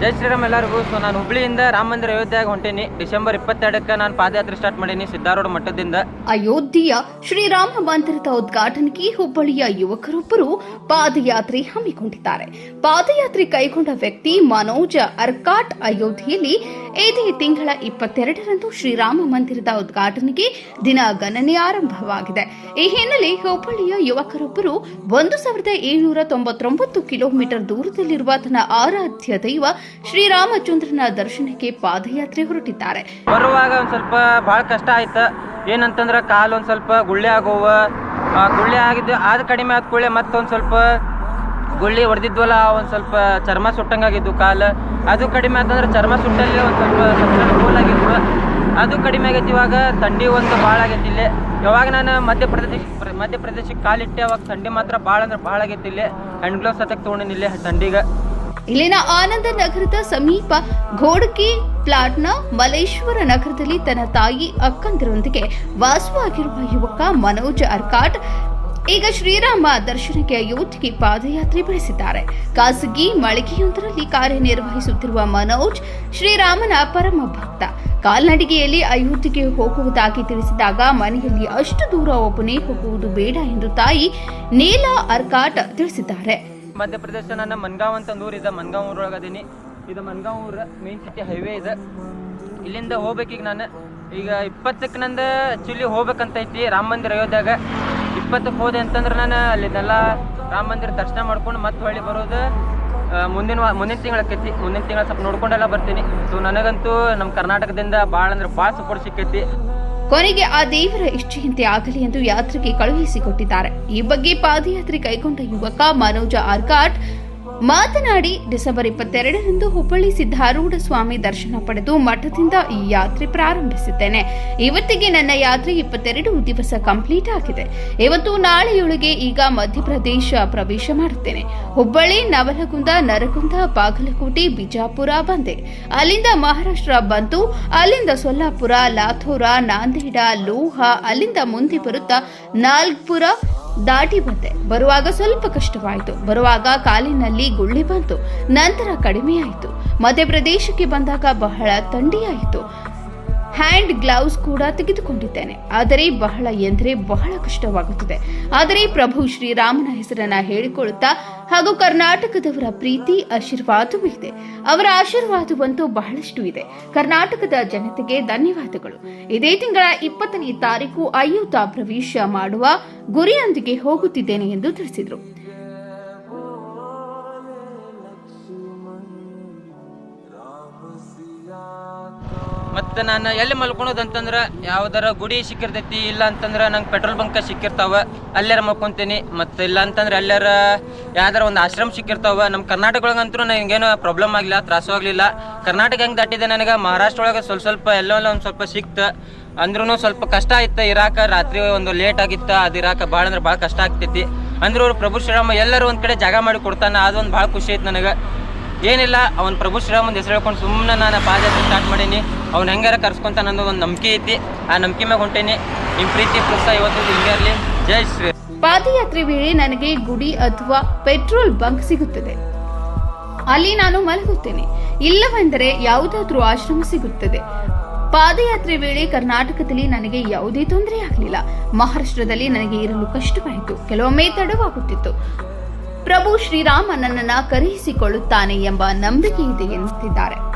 ಜೈ ಶ್ರೀರಾಮ್ ಎಲ್ಲರಿಗೂ. ಸೊ ನಾನು ಹುಬ್ಳಿಯಿಂದ ರಾಮ ಮಂದಿರ ಅಯೋಧ್ಯಾಗ ಹೊಂಟೀನಿ. ಡಿಸೆಂಬರ್ ಇಪ್ಪತ್ತೆರಡಕ್ಕೆ ನಾನು ಪಾದಯಾತ್ರೆ ಸ್ಟಾರ್ಟ್ ಮಾಡೀನಿ ಸಿದ್ಧಾರೂಢ ಮಠದಿಂದ. ಅಯೋಧ್ಯೆಯ ಶ್ರೀರಾಮ ಮಂದಿರದ ಉದ್ಘಾಟನೆಗೆ ಹುಬ್ಬಳ್ಳಿಯ ಯುವಕರೊಬ್ಬರು ಪಾದಯಾತ್ರೆ ಹಮ್ಮಿಕೊಂಡಿದ್ದಾರೆ. ಪಾದಯಾತ್ರೆ ಕೈಗೊಂಡ ವ್ಯಕ್ತಿ ಮನೋಜ ಅರ್ಕಾಟ್ ಅಯೋಧ್ಯೆಯಲ್ಲಿ ಇದೇ ತಿಂಗಳ ಇಪ್ಪತ್ತೆರಡರಂದು ಶ್ರೀರಾಮ ಮಂದಿರದ ಉದ್ಘಾಟನೆಗೆ ದಿನ ಗಣನೆ ಆರಂಭವಾಗಿದೆ. ಈ ಹಿನ್ನೆಲೆ ಹುಬ್ಬಳ್ಳಿಯ ಯುವಕರೊಬ್ಬರು ಒಂದು ಸಾವಿರದ ಏಳುನೂರ ತೊಂಬತ್ತೊಂಬತ್ತು ಕಿಲೋಮೀಟರ್ ದೂರದಲ್ಲಿರುವ ತನ್ನ ಆರಾಧ್ಯ ದೈವ ಶ್ರೀರಾಮಚಂದ್ರನ ದರ್ಶನಕ್ಕೆ ಪಾದಯಾತ್ರೆ ಹೊರಟಿದ್ದಾರೆ. ಬರುವಾಗ ಒಂದು ಸ್ವಲ್ಪ ಭಾಳ ಕಷ್ಟ ಆಯ್ತು. ಏನಂತಂದ್ರೆ ಕಾಲು ಒಂದು ಸ್ವಲ್ಪ ಗುಳ್ಳೆ ಆಗೋವ. ಗುಳ್ಳೆ ಆಗಿದ್ದು ಅದು ಕಡಿಮೆ ಆದ ಕೂಡಲೇ ಮತ್ತೊಂದು ಸ್ವಲ್ಪ ಗುಳ್ಳಿ ಹೊಡೆದಿದ್ವಲ್ಲ ಒಂದು ಸ್ವಲ್ಪ ಚರ್ಮ ಸುಟ್ಟಂಗಾಗಿದ್ದು ಕಾಲು. ಅದು ಕಡಿಮೆ ಆತಂದ್ರೆ ಚರ್ಮ ಸುಟ್ಟಲ್ಲಿ ಒಂದು ಸ್ವಲ್ಪ ಸಣ್ಣ ಆಗಿದ್ವು ಅದು ಕಡಿಮೆ ಆಗೈತಿ ಇವಾಗ ಥಂಡಿ ಒಂದು ಭಾಳ ಆಗೈತಿ ಇಲ್ಲಿ. ಯಾವಾಗ ನಾನು ಮಧ್ಯಪ್ರದೇಶ ಪ್ರ- ಮಧ್ಯಪ್ರದೇಶಕ್ಕೆ ಕಾಲಿಟ್ಟೆ ಅವಾಗ ಥಂಡಿ ಮಾತ್ರ ಭಾಳ ಅಂದ್ರೆ ಭಾಳ ಆಗೈತಿ ಇಲ್ಲಿ. ಹ್ಯಾಂಡ್ ಗ್ಲೌಸ್ ಹತ್ತಕ್ಕೆ ತೊಗೊಂಡಿನಿ ಇಲ್ಲಿ ಥಂಡಿಗೆ. ಇಲ್ಲಿನ ಆನಂದ ನಗರದ ಸಮೀಪ ಘೋಡಕಿ ಪ್ಲಾಟ್ನ ಮಲೇಶ್ವರ ನಗರದಲ್ಲಿ ತನ್ನ ತಾಯಿ ಅಕ್ಕಂದಿರೊಂದಿಗೆ ವಾಸವಾಗಿರುವ ಯುವಕ ಮನೋಜ್ ಅರ್ಕಾಟ್ ಈಗ ಶ್ರೀರಾಮ ದರ್ಶನಕ್ಕೆ ಅಯೋಧ್ಯೆಗೆ ಪಾದಯಾತ್ರೆ ಬೆಳೆಸಿದ್ದಾರೆ. ಖಾಸಗಿ ಮಳಿಗೆಯೊಂದರಲ್ಲಿ ಕಾರ್ಯನಿರ್ವಹಿಸುತ್ತಿರುವ ಮನೋಜ್ ಶ್ರೀರಾಮನ ಪರಮ ಭಕ್ತ. ಕಾಲ್ನಡಿಗೆಯಲ್ಲಿ ಅಯೋಧ್ಯೆಗೆ ಹೋಗುವುದಾಗಿ ತಿಳಿಸಿದಾಗ ಮನೆಯಲ್ಲಿ ಅಷ್ಟು ದೂರ ಒಬ್ಬನೇ ಹೋಗುವುದು ಬೇಡ ಎಂದು ತಾಯಿ ನೀಲಾ ಅರ್ಕಾಟ್ ತಿಳಿಸಿದ್ದಾರೆ. ಮಧ್ಯಪ್ರದೇಶ ನನ್ನ ಮನ್ಗಾಂವ್ ಅಂತ ಒಂದು ಊರಿದೆ ಮನ್ಗಾಂವ್ ಊರೊಳಗೆ ಅದೀನಿ. ಇದು ಮನ್ಗಾಂವ್ ಊರ. ಮೇನ್ ಸಿಟಿ ಹೈವೇ ಇದೆ. ಇಲ್ಲಿಂದ ಹೋಗ್ಬೇಕೀಗ ನಾನು. ಈಗ ಇಪ್ಪತ್ತಕ್ಕೆ ನಂದು ಆ್ಯಕ್ಚುಲಿ ಹೋಗ್ಬೇಕಂತ ಐತಿ ರಾಮ ಮಂದಿರ ಅಯೋಧ್ಯಾಗ. ಇಪ್ಪತ್ತಕ್ಕೆ ಹೋದೆ ಅಂತಂದ್ರೆ ನಾನು ಅಲ್ಲಿದೆಲ್ಲ ರಾಮ ಮಂದಿರ ದರ್ಶನ ಮಾಡ್ಕೊಂಡು ಮತ್ತೆ ಹೊಳ್ಳಿ ಬರೋದು ಮುಂದಿನ ಮುಂದಿನ ತಿಂಗಳ ಆಕೈತಿ. ಮುಂದಿನ ತಿಂಗಳ ಸ್ವಲ್ಪ ನೋಡ್ಕೊಂಡೆಲ್ಲ ಬರ್ತೀನಿ. ಸೊ ನನಗಂತೂ ನಮ್ಮ ಕರ್ನಾಟಕದಿಂದ ಭಾಳ ಅಂದ್ರೆ ಭಾಳ ಸಪೋರ್ಟ್ ಸಿಕ್ಕೈತಿ. ಕೊನೆಗೆ ಆ ದೇವರ ಇಚ್ಛೆಯಂತೆ ಆಗಲಿ ಎಂದು ಯಾತ್ರೆಗೆ ಕಳುಹಿಸಿಕೊಟ್ಟಿದ್ದಾರೆ. ಈ ಬಗ್ಗೆ ಪಾದಯಾತ್ರೆ ಕೈಗೊಂಡ ಯುವಕ ಮನೋಜ ಆರ್ಕಾಟ್ ಮಾತನಾಡಿ ಡಿಸೆಂಬರ್ ಇಪ್ಪತ್ತೆರಡರಂದು ಹುಬ್ಬಳ್ಳಿ ಸಿದ್ಧಾರೂಢ ಸ್ವಾಮಿ ದರ್ಶನ ಪಡೆದು ಮಠದಿಂದ ಈ ಯಾತ್ರೆ ಪ್ರಾರಂಭಿಸಿದ್ದೇನೆ. ಇವತ್ತಿಗೆ ನನ್ನ ಯಾತ್ರೆ ಇಪ್ಪತ್ತೆರಡು ದಿವಸ ಕಂಪ್ಲೀಟ್ ಆಗಿದೆ. ಇವತ್ತು ನಾಳೆಯೊಳಗೆ ಈಗ ಮಧ್ಯಪ್ರದೇಶ ಪ್ರವೇಶ ಮಾಡುತ್ತೇನೆ. ಹುಬ್ಬಳ್ಳಿ, ನವಲಗುಂದ, ನರಗುಂದ, ಬಾಗಲಕೋಟೆ, ಬಿಜಾಪುರ ಬಂದೆ. ಅಲ್ಲಿಂದ ಮಹಾರಾಷ್ಟ್ರ ಬಂತು ಅಲ್ಲಿಂದ ಸೊಲ್ಲಾಪುರ, ಲಾಥೋರ, ನಾಂದೇಡ, ಲೋಹ, ಅಲ್ಲಿಂದ ಮುಂದೆ ಬರುತ್ತಾ ನಾಲ್ಪುರ ದಾಟಿ ಬಂದೆ. ಬರುವಾಗ ಸ್ವಲ್ಪ ಕಷ್ಟವಾಯಿತು. ಬರುವಾಗ ಕಾಲಿನಲ್ಲಿ ಗುಳ್ಳಿ ಬಂತು. ನಂತರ ಕಡಿಮೆಯಾಯಿತು. ಮಧ್ಯಪ್ರದೇಶಕ್ಕೆ ಬಂದಾಗ ಬಹಳ ಥಂಡಿಯಾಯಿತು ಹ್ಯಾಂಡ್ ಗ್ಲೌಸ್ ಕೂಡ ತೆಗೆದುಕೊಂಡಿದ್ದೇನೆ. ಆದರೆ ಬಹಳ ಎಂದರೆ ಬಹಳ ಕಷ್ಟವಾಗುತ್ತದೆ. ಆದರೆ ಪ್ರಭು ಶ್ರೀರಾಮನ ಹೆಸರನ್ನ ಹೇಳಿಕೊಳ್ಳುತ್ತಾ ಹಾಗೂ ಕರ್ನಾಟಕದವರ ಪ್ರೀತಿ, ಆಶೀರ್ವಾದವೂ ಇದೆ. ಅವರ ಆಶೀರ್ವಾದವಂತೂ ಬಹಳಷ್ಟು ಇದೆ. ಕರ್ನಾಟಕದ ಜನತೆಗೆ ಧನ್ಯವಾದಗಳು. ಇದೇ ತಿಂಗಳ ಇಪ್ಪತ್ತನೇ ತಾರೀಕು ಅಯೋಧ್ಯ ಪ್ರವೇಶ ಮಾಡುವ ಗುರಿಯೊಂದಿಗೆ ಹೋಗುತ್ತಿದ್ದೇನೆ ಎಂದು ತಿಳಿಸಿದರು. ಮತ್ತು ನಾನು ಎಲ್ಲಿ ಮಲ್ಕೊಳೋದು ಅಂತಂದ್ರೆ ಯಾವ್ದಾರ ಗುಡಿ ಸಿಕ್ಕಿರ್ತೈತಿ ಇಲ್ಲ ಅಂತಂದ್ರೆ ನಂಗೆ ಪೆಟ್ರೋಲ್ ಬಂಕ ಸಿಕ್ಕಿರ್ತಾವ, ಅಲ್ಲಾರ ಮಲ್ಕೊತೀನಿ. ಮತ್ತು ಇಲ್ಲ ಅಂತಂದ್ರೆ ಅಲ್ಲಾರ ಯಾವ್ದಾರ ಒಂದು ಆಶ್ರಮ ಸಿಕ್ಕಿರ್ತಾವ ನಮ್ಮ ಕರ್ನಾಟಕ ಒಳಗಂತೂ ನನಗೇನು ಪ್ರಾಬ್ಲಮ್ ಆಗಲಿಲ್ಲ, ತ್ರಾಸು ಆಗಲಿಲ್ಲ. ಕರ್ನಾಟಕ ಹೆಂಗೆ ದಾಟಿದೆ ನನಗೆ ಮಹಾರಾಷ್ಟ್ರ ಒಳಗೆ ಸ್ವಲ್ಪ ಸ್ವಲ್ಪ ಎಲ್ಲೋ ಒಂದು ಸ್ವಲ್ಪ ಸಿಕ್ತು. ಅಂದ್ರೂ ಸ್ವಲ್ಪ ಕಷ್ಟ ಆಯ್ತು ಇರಾಕ, ರಾತ್ರಿ ಒಂದು ಲೇಟ್ ಆಗಿತ್ತು, ಅದು ಇರಾಕ ಭಾಳ ಅಂದ್ರೆ ಭಾಳ ಕಷ್ಟ ಆಗ್ತೈತಿ. ಅಂದ್ರೂ ಅವ್ರು ಪ್ರಭು ಶ್ರೀರಾಮ ಎಲ್ಲರೂ ಒಂದು ಕಡೆ ಜಾಗ ಮಾಡಿ ಕೊಡ್ತಾನೆ, ಅದೊಂದು ಭಾಳ ಖುಷಿ ಐತೆ ನನಗೆ. ಏನಿಲ್ಲ, ಅವ್ನ ಪ್ರಭು ಶ್ರೀರಾಮನ್ ಹೆಸರು ಹೇಳ್ಕೊಂಡು ಸುಮ್ಮನೆ ನಾನು ಪಾದಯಾತ್ರೆ ಸ್ಟಾರ್ಟ್ ಮಾಡೀನಿ. ಅವ್ನು ಹೆಂಗಾರ ಕರ್ಸ್ಕೊಂತ ಅನ್ನೋದು ಒಂದು ನಂಬಿಕೆ ಐತಿ. ಆ ನಂಬಿಕೆ ಮ್ಯಾಗ ಹೊಂಟೇನಿ. ನಿಮ್ಮ ಪ್ರೀತಿ ಪ್ರೋತ್ಸಾಹ ಇವತ್ತು ಹಿಂಗೆ ಇರಲಿ. ಜೈ ಶ್ರೀ ಪಾದಯಾತ್ರೆ ವೇಳೆ ನನಗೆ ಗುಡಿ ಅಥವಾ ಪೆಟ್ರೋಲ್ ಬಂಕ್ ಸಿಗುತ್ತದೆ. ಅಲ್ಲಿ ನಾನು ಮಲಗುತ್ತೇನೆ. ಇಲ್ಲವೆಂದರೆ ಯಾವುದಾದ್ರೂ ಆಶ್ರಮ ಸಿಗುತ್ತದೆ. ಪಾದಯಾತ್ರೆ ವೇಳೆ ಕರ್ನಾಟಕದಲ್ಲಿ ನನಗೆ ಯಾವುದೇ ತೊಂದರೆ ಆಗಲಿಲ್ಲ. ಮಹಾರಾಷ್ಟ್ರದಲ್ಲಿ ನನಗೆ ಇರಲು ಕಷ್ಟವಾಯಿತು. ಕೆಲವೊಮ್ಮೆ ತಡವಾಗುತ್ತಿತ್ತು. ಪ್ರಭು ಶ್ರೀರಾಮ ನನ್ನನ್ನು ಕರೆಯಿಸಿಕೊಳ್ಳುತ್ತಾನೆ ಎಂಬ ನಂಬಿಕೆ ಇದೆ ಎನ್ನುತ್ತಿದ್ದಾರೆ.